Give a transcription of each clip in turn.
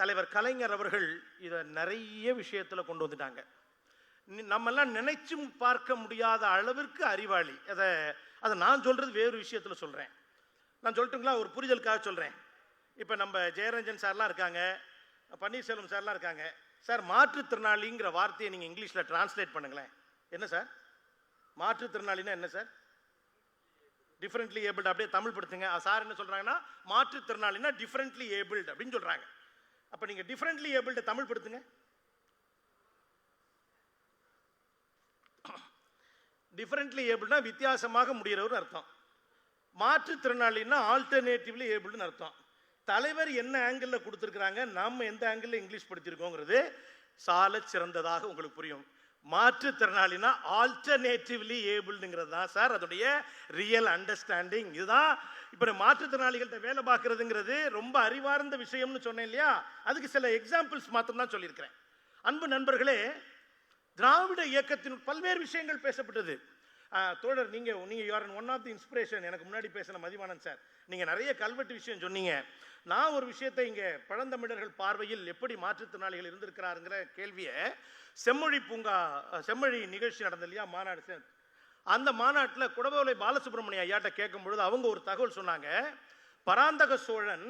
தலைவர் கலைஞர் அவர்கள் இதை நிறைய விஷயத்தில் கொண்டு வந்துட்டாங்க. நம்மெல்லாம் நினைச்சும் பார்க்க முடியாத அளவிற்கு அறிவாளி. அதை அதை நான் சொல்கிறது வேறு விஷயத்தில் சொல்கிறேன் நான் சொல்லட்டுங்களா? ஒரு புரிதலுக்காக சொல்கிறேன் இப்போ நம்ம ஜெயரஞ்சன் சார்லாம் இருக்காங்க பன்னீர்செல்வம் சார்லாம் இருக்காங்க. சார் மாற்றுத்திறனாளிங்கிற வார்த்தையை நீங்கள் இங்கிலீஷில் டிரான்ஸ்லேட் பண்ணுங்களேன். என்ன சார்? மாற்றுத்திறனாளின்னா என்ன சார்? டிஃப்ரெண்ட்லி ஏபிள்டு அப்படியே தமிழ் படுத்துங்க சார் என்ன சொல்கிறாங்கன்னா மாற்றுத்திறனாளினா டிஃப்ரெண்ட்லி ஏபிள்டு அப்படின்னு சொல்கிறாங்க அப்போ நீங்கள் டிஃப்ரெண்ட்லி ஏபிள்டு தமிழ் படுத்துங்க. டிஃப்ரெண்ட்லி ஏபிள்னா வித்தியாசமாக முடிகிறவர் அர்த்தம். மாற்றுத்திறனாளின்னா ஆல்டர்னேட்டிவ்லி ஏபிள்னு அர்த்தம். தலைவர் என்ன ஆங்கிளில் கொடுத்துருக்குறாங்க நம்ம எந்த ஆங்கிளில் இங்கிலீஷ் படிச்சிருக்கோங்கிறது சால சிறந்ததாக உங்களுக்கு புரியும். மாற்றுத்திறனாளினா ஆல்டர்னேட்டிவ்லி ஏபிள்ங்கிறது தான் சார். அதோடைய ரியல் அண்டர்ஸ்டாண்டிங் இதுதான் இப்போ மாற்றுத்திறனாளிகள்கிட்ட வேலை பார்க்குறதுங்கிறது ரொம்ப அறிவார்ந்த விஷயம்னு சொன்னேன் இல்லையா? அதுக்கு சில எக்ஸாம்பிள்ஸ் மாத்திரம் தான் சொல்லியிருக்கிறேன். அன்பு நண்பர்களே திராவிட இயக்கத்தின் பல்வேறு விஷயங்கள் பேசப்பட்டது. தோழர் நீங்கள் நீங்கள் you are one of the inspiration எனக்கு முன்னாடி பேசின மதிவானன் சார் நீங்கள் நிறைய கல்வெட்டு விஷயம் சொன்னீங்க. நான் ஒரு விஷயத்தை இங்கே பழந்தமிழர்கள் பார்வையில் எப்படி மாற்றுத்திறனாளிகள் இருந்திருக்கிறாருங்கிற கேள்வியை செம்மொழி பூங்கா செம்மொழி நிகழ்ச்சி நடந்தது இல்லையா மாநாடு சார் அந்த மாநாட்டில் குடவோலை பாலசுப்ரமணிய ஐயாட்ட கேட்கும் பொழுது அவங்க ஒரு தகவல் சொன்னாங்க. பராந்தக சோழன்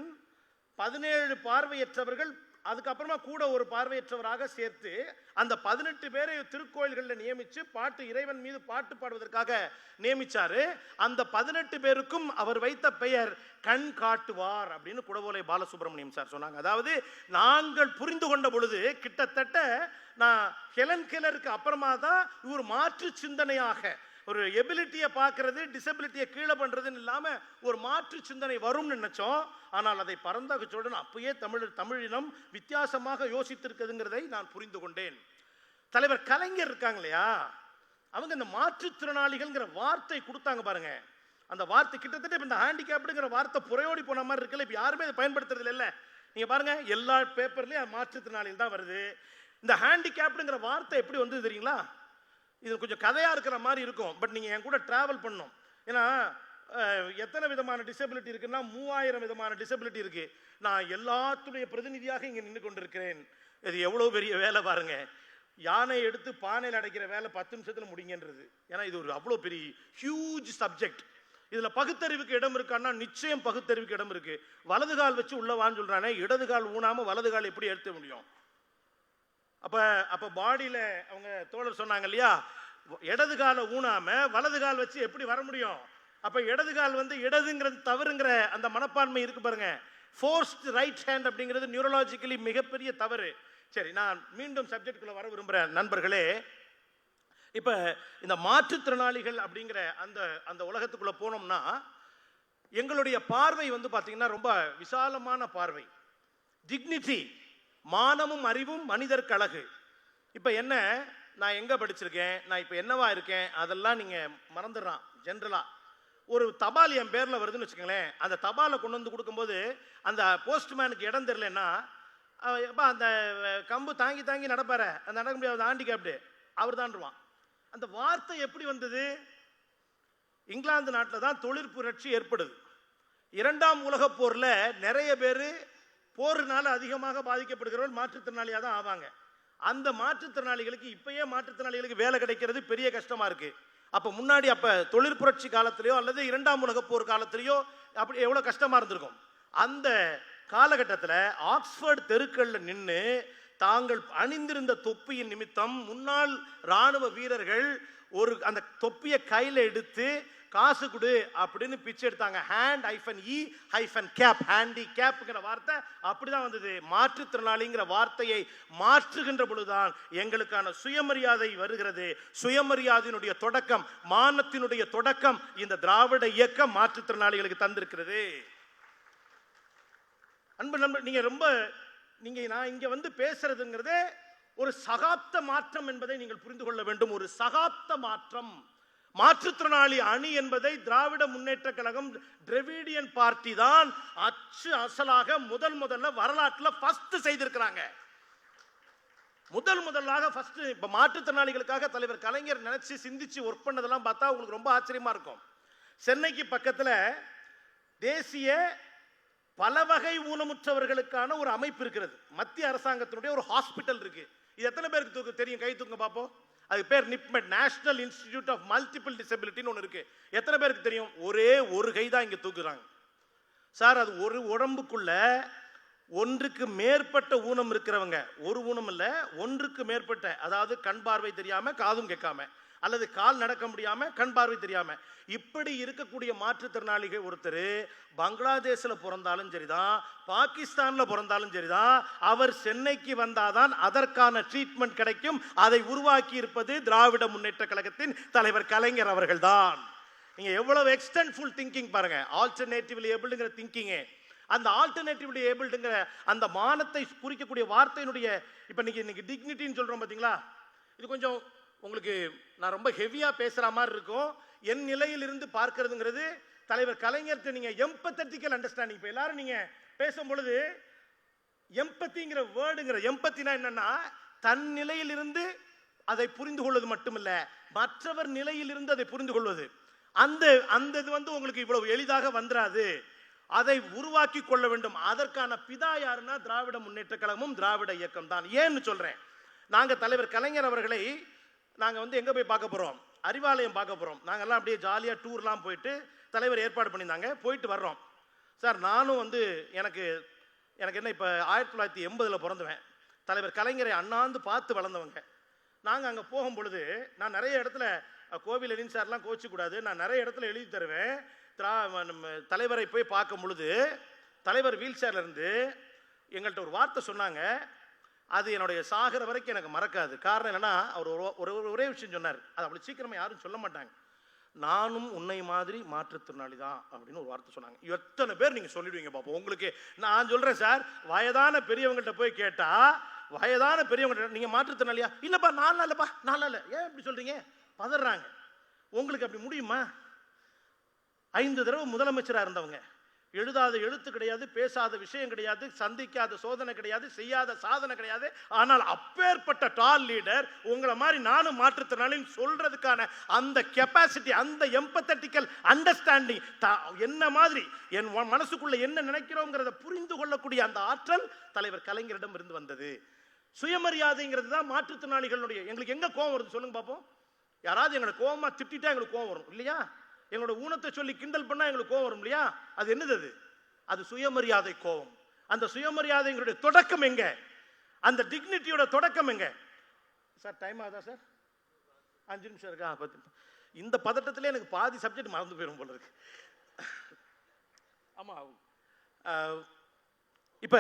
பதினேழு பார்வையற்றவர்கள் அதுக்கப்புறமா கூட ஒரு பார்வையற்றவராக சேர்த்து அந்த பதினெட்டு பேரை திருக்கோயில்களில் நியமித்து பாட்டு இறைவன் மீது பாட்டு பாடுவதற்காக நியமித்தார் அந்த பதினெட்டு பேருக்கும் அவர் வைத்த பெயர் கண் காட்டுவார் அப்படின்னு குடவோலை பாலசுப்ரமணியம் சார் சொன்னாங்க. அதாவது நாங்கள் புரிந்து கொண்ட பொழுது கிட்டத்தட்ட நான் ஹெலன் கெலருக்கு அப்புறமா தான் இவர் மாற்று சிந்தனையாக ஒரு எபிலிட்டியை பார்க்கறது டிசபிலிட்டியை கீழே பண்ணுறதுன்னு இல்லாமல் ஒரு மாற்று சிந்தனை வரும்னு நினச்சோம். ஆனால் அதை பரந்தாக சோழன் அப்பயே தமிழ் தமிழினம் வித்தியாசமாக யோசித்திருக்குதுங்கிறதை நான் புரிந்து கொண்டேன். தலைவர் கலைஞர் இருக்காங்க இல்லையா? அவங்க இந்த மாற்றுத்திறனாளிகள்ங்கிற வார்த்தை கொடுத்தாங்க பாருங்க. அந்த வார்த்தை கிட்டத்தட்ட இப்போ இந்த ஹேண்டிகேப்டுங்கிற வார்த்தை புறையோடி போன மாதிரி இருக்குல்ல இப்போ யாருமே அதை பயன்படுத்துறது இல்லை. நீங்கள் பாருங்கள் எல்லா பேப்பர்லேயும் மாற்றுத்திறனாளிகள் தான் வருது. இந்த ஹேண்டிகேப்டுங்கிற வார்த்தை எப்படி வந்தது தெரியுங்களா? இது கொஞ்சம் கதையா இருக்கிற மாதிரி இருக்கும். பட் நீங்க என் கூட டிராவல் பண்ணும் ஏன்னா எத்தனை விதமான டிசபிலிட்டி இருக்குன்னா மூவாயிரம் விதமான டிசபிலிட்டி இருக்கு. நான் எல்லாத்துடைய பிரதிநிதியாக இங்க நின்று கொண்டிருக்கிறேன். இது எவ்வளவு பெரிய வேலை பாருங்க. யானை எடுத்து பானையில் அடைக்கிற வேலை பத்து நிமிஷத்துல முடிங்கன்றது ஏன்னா இது ஒரு அவ்வளோ பெரிய ஹியூஜ் சப்ஜெக்ட் இதில் பகுத்தறிவுக்கு இடம் இருக்கான்னா நிச்சயம் பகுத்தறிவுக்கு இடம் இருக்கு. வலது கால் வச்சு உள்ள வான்னு சொல்றானே இடது கால் ஊனாம வலது கால் எப்படி எடுத்த முடியும்? அப்போ அப்போ பாடியில் அவங்க தோழர் சொன்னாங்க இல்லையா? இடது காலை ஊனாமல் வலது கால் வச்சு எப்படி வர முடியும்? அப்போ இடது கால் வந்து இடதுங்கிறது தவறுங்கிற அந்த மனப்பான்மை இருக்கு பாருங்க. ஃபோர்ஸ்ட் ரைட் ஹேண்ட் அப்படிங்கிறது நியூரலாஜிக்கலி மிகப்பெரிய தவறு. சரி நான் மீண்டும் சப்ஜெக்டுக்குள்ளே வர விரும்புகிறேன் நண்பர்களே இப்போ இந்த மாற்றுத்திறனாளிகள் அப்படிங்கிற அந்த அந்த உலகத்துக்குள்ளே போனோம்னா எங்களுடைய பார்வை வந்து பார்த்திங்கன்னா ரொம்ப விசாலமான பார்வை. டிக்னிட்டி மானமும் அறிவும் மனிதருக்கு அழகு இப்போ என்ன? நான் எங்கே படிச்சிருக்கேன்? நான் இப்போ என்னவா இருக்கேன்? அதெல்லாம் நீங்கள் மறந்துடுறான் ஜென்ரலாக ஒரு தபால் என் பேரில் வருதுன்னு வச்சுக்கோங்களேன். அந்த தபாலை கொண்டு வந்து கொடுக்கும்போது அந்த போஸ்ட்மேனுக்கு இடம் தெரிலன்னா எப்பா அந்த கம்பு தாங்கி தாங்கி நடப்பார்? அந்த நடக்க முடியாது ஹேண்டிகேப்டு. அவர் தாண்டுவான் அந்த வார்த்தை எப்படி வந்தது? இங்கிலாந்து நாட்டில் தான் தொழிற் புரட்சி ஏற்படுது. இரண்டாம் உலகப் போரில் நிறைய பேர் போரினால அதிகமாக பாதிக்கப்படுகிறவர்கள் மாற்றுத்திறனாளியாக தான் ஆவாங்க. அந்த மாற்றுத்திறனாளிகளுக்கு இப்பயே மாற்றுத்திறனாளிகளுக்கு வேலை கிடைக்கிறது பெரிய கஷ்டமா இருக்கு. அப்ப முன்னாடி அப்ப தொழிற் புரட்சி காலத்திலேயோ அல்லது இரண்டாம் உலகப் போர் காலத்திலேயோ அப்படி எவ்வளவு கஷ்டமா இருந்திருக்கும். அந்த காலகட்டத்தில் ஆக்ஸ்போர்ட் தெருக்கள்ல நின்று தாங்கள் அணிந்திருந்த தொப்பியின் நிமித்தம் முன்னாள் ராணுவ வீரர்கள் ஒரு அந்த தொப்பியை கையில் எடுத்து காசு கொடு அப்படின்னு பிச்சை எடுத்தாங்க. Hand hyphen E hyphen cap handy கேப்ங்கிற வார்த்தை அப்படிதான் வந்தது. மாற்றுத்திறனாளிங்கிற வார்த்தையை மாற்றுகின்ற பொழுதுதான் எங்களுக்கான சுயமரியாதை வருகிறது. சுயமரியாதையினுடைய தொடக்கம் மானத்தினுடைய தொடக்கம் இந்த திராவிட இயக்கம் மாற்றுத்திறனாளிகளுக்கு தந்திருக்கிறது. அன்பு நண்பர் நீங்க ரொம்ப நீங்க நான் இங்க வந்து பேசுறதுங்கிறது ஒரு சகாப்த மாற்றம் என்பதை நீங்கள் புரிந்து கொள்ள வேண்டும். ஒரு சகாப்த மாற்றம். மாற்றுத்திறனாளி அணி என்பதை திராவிட முன்னேற்ற கழகம் டிரெவிடியன் பார்ட்டி தான் அச்சு அசலாக முதல் முதல்ல வரலாற்றுல ஃபர்ஸ்ட் செய்திருக்கிறாங்க. முதல் முதலாக ஃபஸ்ட்டு இப்ப மாற்றுத்திறனாளிகளுக்காக தலைவர் கலைஞர் நினைச்சு சிந்திச்சு ஒர்க் பண்ணதெல்லாம் பார்த்தா உங்களுக்கு ரொம்ப ஆச்சரியமா இருக்கும். சென்னைக்கு பக்கத்துல தேசிய பல வகை ஊனமுற்றவர்களுக்கான ஒரு அமைப்பு இருக்கிறது. மத்திய அரசாங்கத்தினுடைய ஒரு ஹாஸ்பிட்டல் இருக்கு. இது எத்தனை பேருக்கு தூக்கு தெரியும்? கை தூங்க பார்ப்போம் அது பேர் NIPMED national institute of multiple டிசபிலிட்டின்னு ஒன்று இருக்கு. எத்தனை பேருக்கு தெரியும்? ஒரே ஒரு கை தான் இங்கே தூக்குறாங்க. சார் அது ஒரு உடம்புக்குள்ள ஒன்றுக்கு மேற்பட்ட ஊனம் இருக்கிறவங்க. ஒரு ஊனம் இல்லை ஒன்றுக்கு மேற்பட்ட அதாவது கண் பார்வை தெரியாமல் காதும் கேட்காம. அல்லது கால் நடக்க முடியாம கண் பார்வை தெரியாம. இப்படி இருக்கக்கூடிய மாற்றுத்திறனாளிகள் ஒருத்தர் பங்களாதேஷில் பிறந்தாலும் சரிதான் பாகிஸ்தானில் பிறந்தாலும் சரிதான் அவர் சென்னைக்கு வந்தாதான் அதற்கான ட்ரீட்மெண்ட் கிடைக்கும். அதை உருவாக்கி இருப்பது திராவிட முன்னேற்ற கழகத்தின் தலைவர் கலைஞர் அவர்கள்தான். நீங்கள் எவ்வளவு எக்ஸ்டென்ஃபுல் திங்கிங் பாருங்க. ஆல்டர்னேட்டிவ்லி ஏபிள்ங்கிற திங்கிங்கே அந்த ஆல்டர்னேட்டிவ்லி ஏபிள்டுங்கிற அந்த மானத்தை குறிக்கக்கூடிய வார்த்தையினுடைய இப்போ நீங்கள் இன்னைக்கு டிக்னிட்டின்னு சொல்கிறோம் பார்த்தீங்களா இது கொஞ்சம் உங்களுக்கு நான் ரொம்ப ஹெவியாக பேசுகிற மாதிரி இருக்கும். என் நிலையிலிருந்து பார்க்கறதுங்கிறது தலைவர் கலைஞர்கிட்ட நீங்கள் எம்பத்தட்டிக்கல் அண்டர்ஸ்டாண்டிங் இப்போ எல்லாரும் நீங்கள் பேசும் பொழுது எம்பத்திங்கிற வேர்டுங்கிற எம்பத்தினா என்னன்னா தன் நிலையிலிருந்து அதை புரிந்து கொள்வது மட்டுமல்ல மற்றவர் நிலையிலிருந்து அதை புரிந்து கொள்வது. அந்த அந்த இது வந்து உங்களுக்கு இவ்வளவு எளிதாக வந்துடாது அதை உருவாக்கி கொள்ள வேண்டும். அதற்கான பிதா யாருன்னா திராவிட முன்னேற்ற கழகமும் திராவிட இயக்கம் தான் ஏன்னு சொல்றேன். நாங்கள் தலைவர் கலைஞர் அவர்களை நாங்கள் வந்து எங்கே போய் பார்க்க போகிறோம் அறிவாலயம் பார்க்க போகிறோம் நாங்கள்லாம் அப்படியே ஜாலியாக டூர்லாம் போயிட்டு தலைவர் ஏற்பாடு பண்ணியிருந்தாங்க. போயிட்டு வர்றோம். சார் நானும் வந்து எனக்கு எனக்கு என்ன இப்போ ஆயிரத்தி தொள்ளாயிரத்தி எண்பதில் பிறந்துவேன். தலைவர் கலைஞரை அண்ணாந்து பார்த்து வளர்ந்தவங்க. நாங்கள் அங்கே போகும் பொழுது நான் நிறைய இடத்துல கோவில் எழின் சார்லாம் கோச்சிக்கூடாது நான் நிறைய இடத்துல எழுதி தருவேன். திரா நம்ம தலைவரை போய் பார்க்கும் பொழுது தலைவர் வீல் சேர்லேருந்து எங்கள்கிட்ட ஒரு வார்த்தை சொன்னாங்க. அது என்னுடைய சாகிற வரைக்கும் எனக்கு மறக்காது. காரணம் என்னன்னா அவர் ஒரு ஒரு ஒரு- ஒரே விஷயம் சொன்னார். அது அப்படி சீக்கிரமாக யாரும் சொல்ல மாட்டாங்க. நானும் உன்னை மாதிரி மாற்றுத்திறனாளி தான் அப்படின்னு ஒரு வார்த்தை சொன்னாங்க. எத்தனை பேர் நீங்கள் சொல்லிடுவீங்க பாப்போம். உங்களுக்கு நான் சொல்கிறேன் சார் வயதான பெரியவங்கள்ட்ட போய் கேட்டால் வயதான பெரியவங்க நீங்கள் மாற்றுத்திறனாளியா இல்லைப்பா நான் இல்லைப்பா நான் இல்லை. ஏன் இப்படி சொல்கிறீங்க பதறாங்க. உங்களுக்கு அப்படி முடியுமா? ஐந்து தடவை முதலமைச்சராக இருந்தவங்க. எழுதாத எழுத்து கிடையாது பேசாத விஷயம் கிடையாது சந்திக்காத சோதனை கிடையாது செய்யாத சாதனை கிடையாது. ஆனால் அப்பேற்பட்ட டால் லீடர் உங்களை மாதிரி நானும் மாற்றுத்திறனாளின்னு சொல்றதுக்கான அந்த கெப்பாசிட்டி அந்த எம்பத்தட்டிக்கல் அண்டர்ஸ்டாண்டிங் என்ன மாதிரி என் மனசுக்குள்ள என்ன நினைக்கிறோங்கிறத புரிந்து கொள்ளக்கூடிய அந்த ஆற்றல் தலைவர் கலைஞரிடம் இருந்து வந்தது. சுயமரியாதைங்கிறது தான் மாற்றுத்திறனாளிகளுடைய எங்களுக்கு எங்க கோவம் வருது சொல்லுங்க பார்ப்போம் யாராவது எங்களை கோவமா திட்டிட்டா எங்களுக்கு கோவம் வரும் இல்லையா? எங்களோட ஊனத்தை சொல்லி கிண்டல் பண்ணா எங்களுக்கு கோவம் வரும் இல்லையா? அது என்னது அது? அது சுயமரியாதை கோவம். அந்த சுயமரியாதைங்களுடைய தொடக்கம் எங்க? அந்த டிக்னிட்டியோட தொடக்கம் எங்க? சார் டைம் ஆகுதா சார்? அஞ்சு நிமிஷம் இருக்கா? பத்து இந்த பதட்டத்திலே எனக்கு பாதி சப்ஜெக்ட் மறந்து போயிடும் போல இருக்கு. ஆமா அஹ், இப்ப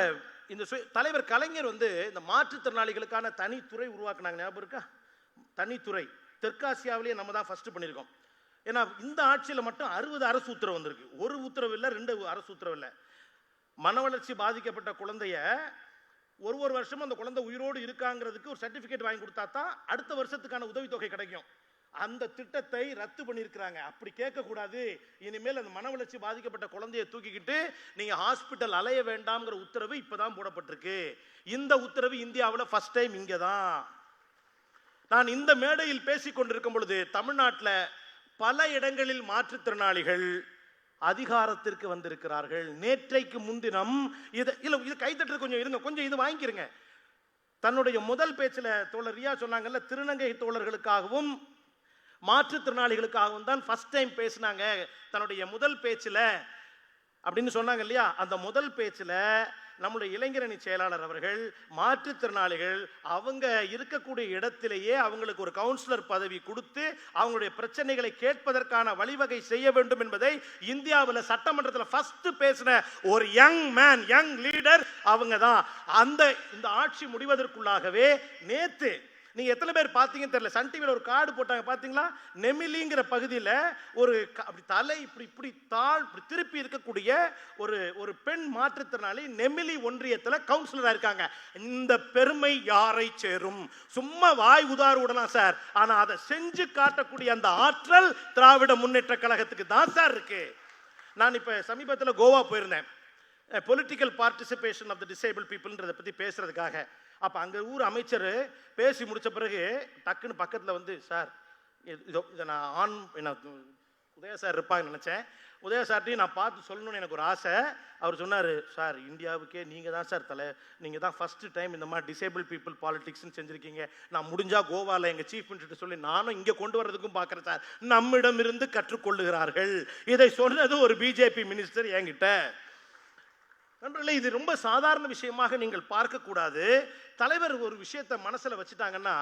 இந்த தலைவர் கலைஞர் வந்து இந்த மாற்றுத்திறனாளிகளுக்கான தனித்துறை உருவாக்குனாங்க. ஞாபகம் இருக்கா? தனித்துறை. தெற்காசியாவிலேயே நம்ம தான் ஃபர்ஸ்ட் பண்ணியிருக்கோம். ஏன்னா இந்த ஆட்சியில் மட்டும் அறுபது அரசு உத்தரவு வந்திருக்கு. ஒரு உத்தரவு இல்லை ரெண்டு அரசு உத்தரவு இல்லை. மன வளர்ச்சி பாதிக்கப்பட்ட குழந்தைய ஒரு ஒரு வருஷமும் அந்த குழந்தை உயிரோடு இருக்காங்கிறதுக்கு ஒரு சர்டிஃபிகேட் வாங்கி கொடுத்தா தான் அடுத்த வருஷத்துக்கான உதவித்தொகை கிடைக்கும். அந்த திட்டத்தை ரத்து பண்ணியிருக்கிறாங்க. அப்படி கேட்கக்கூடாது. இனிமேல் அந்த மன வளர்ச்சி பாதிக்கப்பட்ட குழந்தையை தூக்கிக்கிட்டு நீங்கள் ஹாஸ்பிட்டல் அலைய வேண்டாம்ங்கிற உத்தரவு இப்பதான் போடப்பட்டிருக்கு. இந்த உத்தரவு இந்தியாவில் ஃபர்ஸ்ட் டைம் இங்கே தான் நான் இந்த மேடையில் பேசி கொண்டிருக்கும் பொழுது தமிழ்நாட்டில் பல இடங்களில் மாற்றுத்திறனாளிகள் அதிகாரத்திற்கு வந்திருக்கிறார்கள். நேற்றைக்கு முன்தினம் இதை இல்லை இது கைத்தட்டு கொஞ்சம் இருங்க கொஞ்சம் இது வாங்கிக்கிறங்க தன்னுடைய முதல் பேச்சில் தோழர் ரியா சொன்னாங்கல்ல திருநங்கை தோழர்களுக்காகவும் மாற்றுத்திறனாளிகளுக்காகவும் தான் ஃபர்ஸ்ட் டைம் பேசினாங்க. தன்னுடைய முதல் பேச்சில் அப்படின்னு சொன்னாங்க இல்லையா? அந்த முதல் பேச்சில் நம்முடைய இளைஞரணி செயலாளர் அவர்கள் மாற்றுத்திறனாளிகள் அவங்க இருக்கக்கூடிய இடத்திலேயே அவங்களுக்கு ஒரு கவுன்சிலர் பதவி கொடுத்து அவங்களுடைய பிரச்சனைகளை கேட்பதற்கான வழிவகை செய்ய வேண்டும் என்பதை இந்தியாவில் சட்டமன்றத்தில் ஃபர்ஸ்ட் பேசின ஒரு யங் மேன் யங் லீடர் அவங்க தான் அந்த இந்த ஆட்சி முடிவதற்குள்ளாகவே நேற்று நீங்க எத்தனை பேர் பார்த்தீங்கன்னு தெரியல. சன் டிவியில் ஒரு கார்டு போட்டாங்க பார்த்தீங்களா? நெமிலிங்கிற பகுதியில் ஒரு க- அப்படி தலை இப்படி இப்படி தாழ் இப்படி திருப்பி இருக்கக்கூடிய ஒரு ஒரு பெண் மாற்றுத்திறனாளி நெமிலி ஒன்றியத்தில் கவுன்சிலராக இருக்காங்க. இந்த பெருமை யாரை சேரும்? சும்மா வாய் உதாறு விடலாம் சார் ஆனால் அதை செஞ்சு காட்டக்கூடிய அந்த ஆற்றல் திராவிட முன்னேற்ற கழகத்துக்கு தான் சார் இருக்கு. நான் இப்போ சமீபத்தில் கோவா போயிருந்தேன். Political participation of the disabled பீப்புள்ன்றதை பற்றி பேசுறதுக்காக. அப்போ அங்கே ஊர் அமைச்சர் பேசி முடித்த பிறகு டக்குன்னு பக்கத்தில் வந்து சார் இது- இதோ இதை நான் ஆன் என்ன உதய சார் இருப்பாங்கன்னு நினச்சேன். உதய சார்ட்டையும் நான் பார்த்து சொல்லணும்னு எனக்கு ஒரு ஆசை. அவர் சொன்னார் சார் இந்தியாவுக்கே நீங்கள் தான் சார் தலை. நீங்கள் தான் ஃபஸ்ட்டு டைம் இந்த மாதிரி டிசேபிள் பீப்புள் பாலிடிக்ஸ்னு செஞ்சுருக்கீங்க. நான் முடிஞ்சால் கோவாவில் எங்கள் சீஃப் மினிஸ்டர் சொல்லி நானும் இங்கே கொண்டு வர்றதுக்கும் பார்க்குறேன் சார். நம்மிடமிருந்து கற்றுக்கொள்ளுகிறார்கள். இதை சொன்னது ஒரு பிஜேபி மினிஸ்டர் என்கிட்ட. நண்பர்களே இது ரொம்ப சாதாரண விஷயமாக நீங்கள் பார்க்கக்கூடாது. தலைவர் ஒரு விஷயத்தை மனசில் வச்சுட்டாங்கன்னா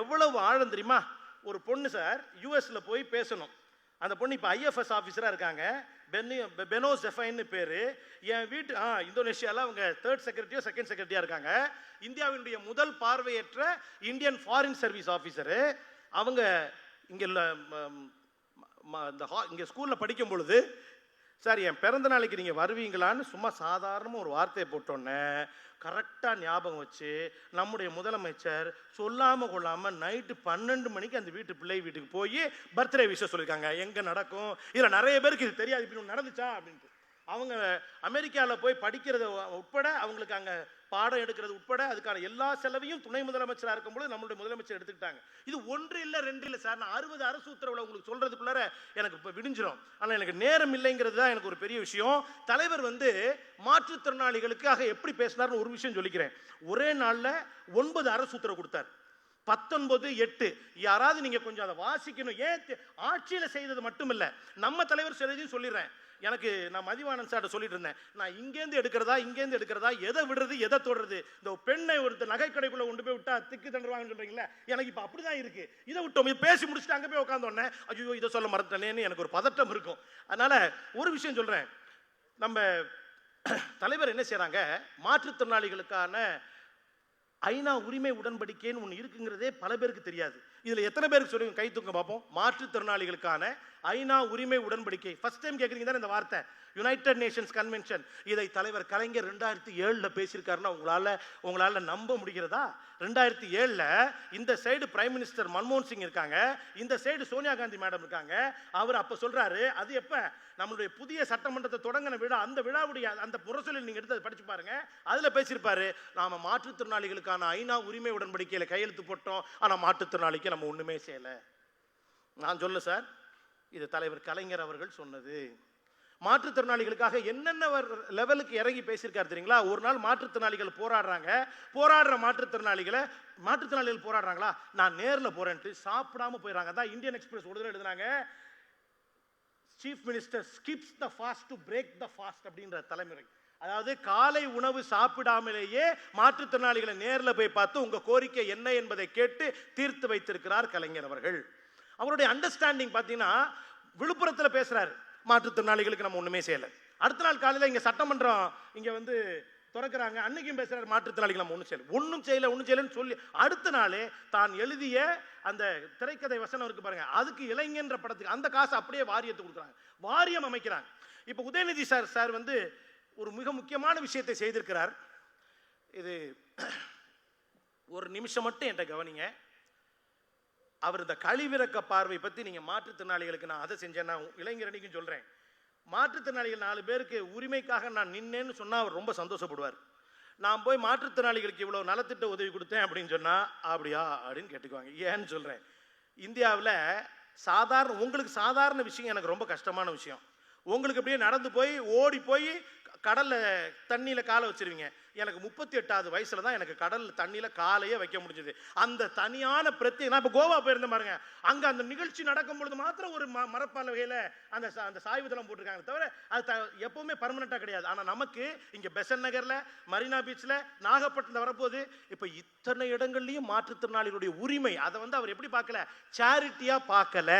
எவ்வளவு ஆழம் தெரியுமா? ஒரு பொண்ணு சார் யூஎஸில் போய் பேசணும். அந்த பொண்ணு இப்போ ஐஎஃப்எஸ் ஆஃபீஸராக இருக்காங்க. பென்னு பெனோ ஜெஃபைன்னு பேர். என் வீட்டு ஆ இந்தோனேஷியாவில் அவங்க தேர்ட் செக்ரட்டரியோ செகண்ட் செக்ரட்டரியாக இருக்காங்க. இந்தியாவினுடைய முதல் பார்வையற்ற இந்தியன் ஃபாரின் சர்வீஸ் ஆஃபீஸரு அவங்க இங்கே இந்த ஹா இங்கே ஸ்கூலில் படிக்கும் பொழுது சார் என் பிறந்த நாளைக்கு நீங்கள் வருவீங்களான்னு சும்மா சாதாரணமாக ஒரு வார்த்தையை போட்டோன்னே கரெக்டாக ஞாபகம் வச்சு நம்முடைய முதலமைச்சர் சொல்லாமல் கொள்ளாமல் நைட்டு பன்னெண்டு மணிக்கு அந்த வீட்டு பிள்ளை வீட்டுக்கு போய் பர்த்டே விஷயம் சொல்லியிருக்காங்க. எங்கே நடக்கும்? இதில் நிறைய பேருக்கு இது தெரியாது. இப்படி நடந்துச்சா? அப்படின்ட்டு. அவங்க அமெரிக்காவில் போய் படிக்கிறத உட்பட அவங்களுக்கு அங்கே பாடம் எடுக்கிறது உட்பட அதுக்கான எல்லா செலவையும் துணை முதலமைச்சராக இருக்கும்போது நம்மளுடைய முதலமைச்சர் எடுத்துக்கிட்டாங்க. இது ஒன்று இல்லை ரெண்டு இல்லை சார். நான் அறுபது அரசு உத்தரவுல உங்களுக்கு சொல்றதுக்குள்ளார எனக்கு இப்போ விடிஞ்சிடும் ஆனால் எனக்கு நேரம் இல்லைங்கிறது தான் எனக்கு ஒரு பெரிய விஷயம். தலைவர் வந்து மாற்றுத்திறனாளிகளுக்காக எப்படி பேசினார்னு ஒரு விஷயம் சொல்லிக்கிறேன். ஒரே நாளில் ஒன்பது அரசு உத்தரவு கொடுத்தார். பத்தொன்பது எட்டு. யாராவது நீங்க கொஞ்சம் அதை வாசிக்கணும். ஏன் ஆட்சியில் செய்தது மட்டும் இல்லை நம்ம தலைவர் செய்ததையும் சொல்லிடுறேன். எனக்கு நான் மதிவானன் சார்ட்ட சொல்லிட்டு இருந்தேன். நான் இங்கேருந்து எடுக்கிறதா இங்கேருந்து எடுக்கிறதா எதை விடுறது எதை தொடுறது? இந்த பெண்ணை ஒருத்தர் நகைக்கடைக்குள்ளே கொண்டு போய் விட்டா திக்கு தண்டுவாங்கன்னு சொல்கிறீங்களே எனக்கு இப்போ அப்படி தான் இருக்குது இதை விட்டோம் இது பேசி முடிச்சுட்டு அங்கே போய் உட்காந்தோடனே ஐயோ இதை சொல்ல மறந்துட்டேனேன்னு எனக்கு ஒரு பதட்டம் இருக்கும். அதனால் ஒரு விஷயம் சொல்கிறேன் நம்ம தலைவர் என்ன செய்கிறாங்க மாற்றுத்திறனாளிகளுக்கான ஐநா உரிமை உடன்படிக்கைன்னு ஒன்று இருக்குங்கிறதே பல பேருக்கு தெரியாது. இதில் எத்தனை பேருக்கு சொல்லுங்க கை தூக்க பார்ப்போம். மாற்றுத்திறனாளிகளுக்கான ஐநா உரிமை உடன்படிக்கை. ஃபர்ஸ்ட் டைம் கேட்குறீங்க தானே இந்த வார்த்தை? யுனைடெட் நேஷன்ஸ் கன்வென்ஷன் இதை தலைவர் கலைஞர் ரெண்டாயிரத்தி ஏழில் பேசியிருக்காருன்னா உங்களால் உங்களால் நம்ப முடிகிறதா? ரெண்டாயிரத்தி ஏழில் இந்த சைடு பிரைம் மினிஸ்டர் மன்மோகன் சிங் இருக்காங்க. இந்த சைடு சோனியா காந்தி மேடம் இருக்காங்க. அவர் அப்போ சொல்றாரு அது எப்போ? நம்மளுடைய புதிய சட்டமன்றத்தை தொடங்கின விழா அந்த விழாவுடைய அந்த முரசொலில் நீங்கள் எடுத்து அதை படிச்சு பாருங்க. அதில் பேசியிருப்பாரு. நாம மாற்றுத்திறனாளிகளுக்கான ஐநா உரிமை உடன்படிக்கையில் கையெழுத்து போட்டோம். ஆனால் மாற்றுத்திறனாளிக்கு நம்ம ஒன்றுமே செய்யலை. நான் சொல்ல சார் இது தலைவர் கலைஞர் அவர்கள் சொன்னது. மாற்றுத்திறனாளிகளுக்காக என்னென்ன லெவலுக்கு இறங்கி பேசியிருக்காரு தெரியுங்களா? ஒரு நாள் மாற்றுத்திறனாளிகள் போராடுறாங்க. போராடுற மாற்றுத்திறனாளிகளை மாற்றுத்திறனாளிகள் போராடுறாங்களா? நான் நேரில் போறேன்ட்டு சாப்பிடாம போயிடறாங்க. தான் இந்தியன் எக்ஸ்பிரஸ் ஒரு தடவை எழுதுனாங்க. Chief minister skips the fast to break the fast அப்படின்ற தலைமுறை. அதாவது காலை உணவு சாப்பிடாமலேயே மாற்றுத்திறனாளிகளை நேரில் போய் பார்த்து உங்கள் கோரிக்கை என்ன என்பதை கேட்டு தீர்த்து வைத்திருக்கிறார் கலைஞர் அவர்கள். அவருடைய அண்டர்ஸ்டாண்டிங் பார்த்தீங்கன்னா விழுப்புரத்தில் பேசுகிறார் மாற்றுத்திறனாளிகளுக்கு நம்ம ஒன்றுமே செய்யலை. அடுத்த நாள் காலையில் இங்கே சட்டமன்றம் இங்கே வந்து திறக்கிறாங்க. அன்னைக்கும் பேசுகிறார் மாற்றுத்திறனாளிகள் நம்ம ஒன்றும் செய்யலை. ஒன்றும் செய்யலை ஒன்றும் செய்யலைன்னு சொல்லி அடுத்த நாளே தான் எழுதிய அந்த திரைக்கதை வசனம் இருக்கு பாருங்க. அதுக்கு இளைஞன்ற படத்துக்கு அந்த காசு அப்படியே வாரியத்தை கொடுக்குறாங்க. வாரியம் அமைக்கிறாங்க. இப்போ உதயநிதி சார் சார் வந்து ஒரு மிக முக்கியமான விஷயத்தை செய்திருக்கிறார். இது ஒரு நிமிஷம் மட்டும் என்கிட்ட கவனிங்க. அவர் இந்த கழிவிறக்க பார்வை பற்றி நீங்கள் மாற்றுத்திறனாளிகளுக்கு நான் அதை செஞ்சேன். நான் இளைஞரணிக்கும் சொல்கிறேன் மாற்றுத்திறனாளிகள் நாலு பேருக்கு உரிமைக்காக நான் நின்னேன்னு சொன்னால் அவர் ரொம்ப சந்தோஷப்படுவார். நான் போய் மாற்றுத்திறனாளிகளுக்கு இவ்வளோ நலத்திட்ட உதவி கொடுத்தேன் அப்படின்னு சொன்னா அப்படியா அப்படின்னு கேட்டுக்குவாங்க. ஏன்னு சொல்கிறேன் இந்தியாவில் சாதாரண உங்களுக்கு சாதாரண விஷயம் எனக்கு ரொம்ப கஷ்டமான விஷயம். உங்களுக்கு அப்படியே நடந்து போய் ஓடி போய் கடல்ல தண்ணியில் காலை வச்சிருவீங்க. எனக்கு முப்பத்தி எட்டாவது வயசுல தான் எனக்கு கடல் தண்ணியில காலையே வைக்க முடிஞ்சது. அந்த தனியான பிரத்யேக நான் இப்போ கோவா போயிருந்தேன் பாருங்க. அங்க அந்த நிகழ்ச்சி நடக்கும் பொழுது மாத்திரம் ஒரு ம மரப்பலகையில அந்த அந்த அந்த சாய்வுதளம் போட்டிருக்காங்க தவிர அது த- எப்பவுமே பர்மனண்டா கிடையாது. ஆனா நமக்கு இங்க பெசன் நகர்ல மரீனா பீச்ல நாகப்பட்டினம் வரப்போது இப்ப இத்தனை இடங்கள்லயும் மாற்றுத்திறனாளிகளுடைய உரிமை அதை வந்து அவர் எப்படி பார்க்கல? சேரிட்டியா பார்க்கல.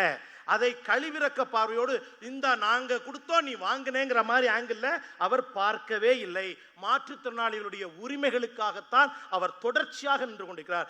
அதை கழிவிறக்க பார்வையோடு இந்த நாங்க கொடுத்தோம் நீ வாங்கினேங்கிற மாதிரி ஆங்கிள் அவர் பார்க்கவே இல்லை. மாற்றுத்திறனாளி மாற்றுத்திறனாளிகளுடைய உரிமைகளுக்காகத்தான் அவர் தொடர்ச்சியாக நின்று கொண்டிருக்கிறார்.